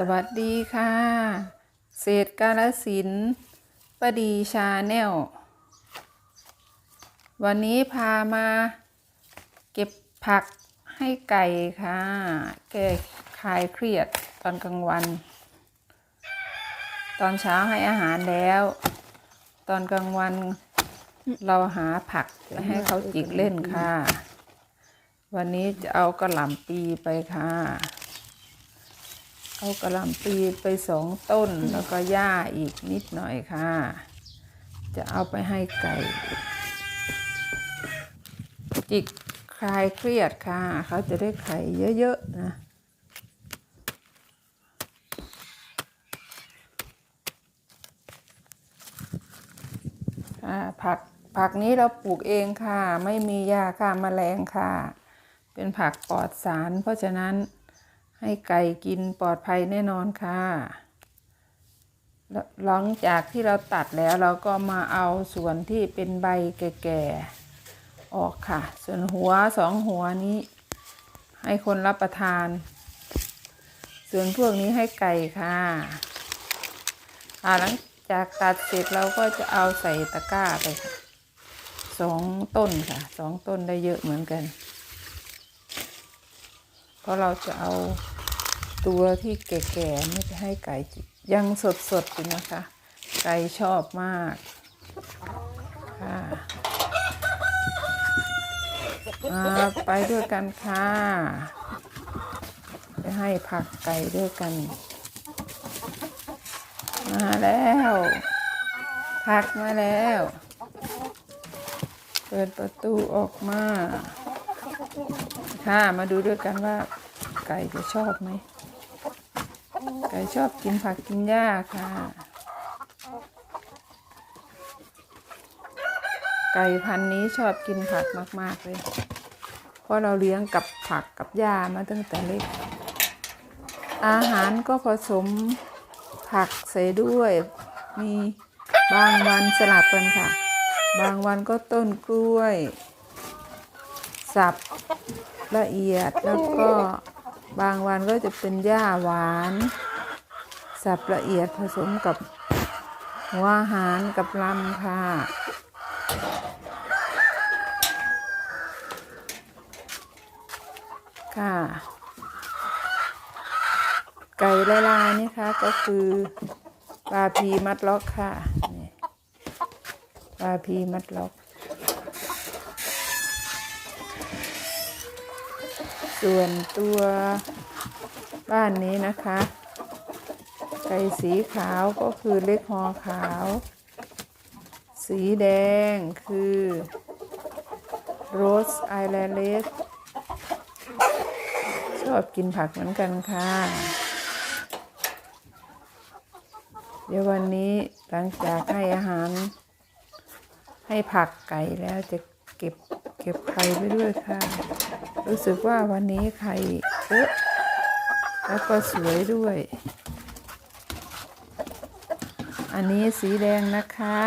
สวัสดีค่ะ เศษกาลสินธุ์ปดีชาแนล วันนี้พามาเก็บผักให้ไก่ค่ะ แก้คลายเครียดตอนกลางวัน ตอนเช้าให้อาหารแล้ว ตอนกลางวันเราหาผักไปให้เขาจิกเล่นค่ะ วันนี้จะเอากระหล่ำปีไปค่ะ เอากระลำปีไปสองต้นแล้วก็หญ้าอีกนิดหน่อยค่ะ จะเอาไปให้ไก่ จิกคลายเครียดค่ะ เขาจะได้ไข่เยอะๆนะค่ะผักผักนี้เราปลูกเองค่ะ ไม่มียาฆ่าแมลงค่ะ เป็นผักปลอดสาร เพราะฉะนั้น ให้ไก่กินปลอดภัยแน่นอนค่ะหลังจากที่เราตัดแล้วเราก็มาเอาส่วนที่เป็นใบแก่ๆออกค่ะ ส่วนหัวสองหัวนี้ ให้คนรับประทาน ส่วนพวกนี้ให้ไก่ค่ะหลังจากตัดเสร็จเราก็จะเอาใส่ตะกร้าไปค่ะสองต้นค่ะสองต้นได้เยอะเหมือนกัน ราะเราจะเอาตัวที่แก่ๆไม่ไปให้ไก่ยังสดๆอยู่นะคะ ไก่ชอบมากค่ะมาไปด้วยกันค่ะไปให้ผักไก่ด้วยกัน มาแล้ว ผักมาแล้ว เปิดประตูออกมา ค่ะ มาดูด้วยกันว่า ไก่จะชอบไหม ไก่ชอบกินผักกินหญ้าค่ะ ไก่พันนี้ชอบกินผักมาก ๆ เลย เพราะเราเลี้ยงกับผักกับหญ้ามาตั้งแต่เล็ก อาหารก็ผสมผักใส่ด้วย มีบางวันสลับกันค่ะ บางวันก็ต้นกล้วย สับละเอียดแล้วก็ บางวันก็จะเป็นหญ้าหวาน สับละเอียดผสมกับหัวอาหารกับลำค่ะ ค่ะ ไก่ละลายนี่คะก็คือปลาพีมัดล็อกค่ะนี่ปลาพีมัดล็อก ส่วนตัวบ้านนี้นะคะ ไก่สีขาวก็คือเล็กหอขาว สีแดงคือโรสไอแลนเลสชอบกินผักเหมือนกันค่ะ เดี๋ยววันนี้หลังจากให้อาหาร ให้ผักไก่แล้วจะเก็บ ก็บไข่ไปด้วยค่ะ รู้สึกว่าวันนี้ไข่เยอะแล้วก็สวยด้วย อันนี้สีแดงนะคะ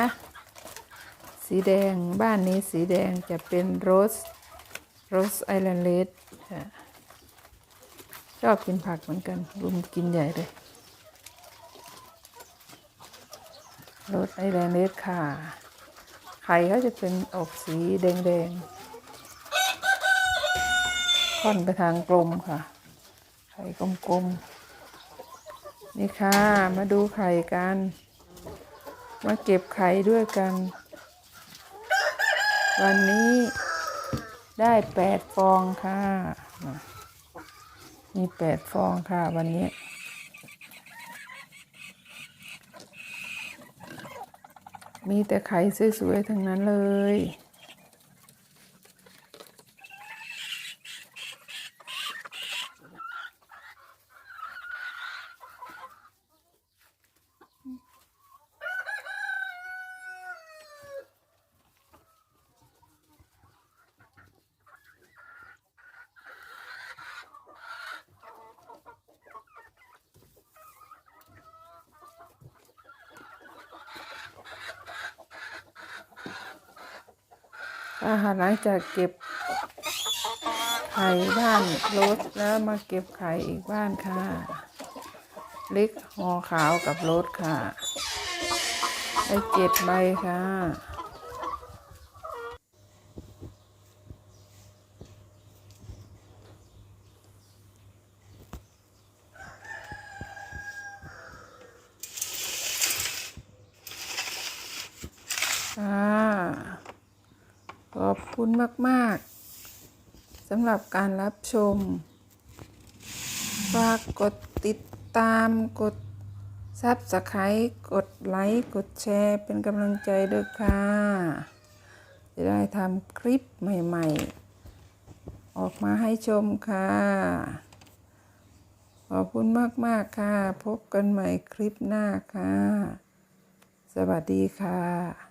สีแดงบ้านนี้สีแดงจะเป็นโรสโรสไอแลนด์เลดค่ะชอบกินผักเหมือนกันรุมกินใหญ่เลยโรสไอแลนด์เลดค่ะ ไข่เขาจะเป็นออกสีแดงๆ ค่อนไปทางกลมค่ะ ไข่กลมๆ นี่ค่ะ มาดูไข่กัน มาเก็บไข่ด้วยกัน วันนี้ได้แปดฟองค่ะ มีแปดฟองค่ะวันนี้มีแต่ไข่สวยๆทั้งนั้นเลย อาหารหลังจากเก็บไข่บ้านรสแล้วมาเก็บไข่อีกบ้านค่ะเล็กหอขาวกับรถค่ะได้เจ็ดใบค่ะค่ะ ขอบคุณมาก ๆสำหรับการรับชม ฝากกดติดตามกดซับสไครต์กดไลค์กดแชร์เป็นกำลังใจด้วยค่ะ จะได้ทำคลิปใหม่ ๆ ออกมาให้ชมค่ะ ขอบคุณมาก ๆ ค่ะ พบกันใหม่คลิปหน้าค่ะ สวัสดีค่ะ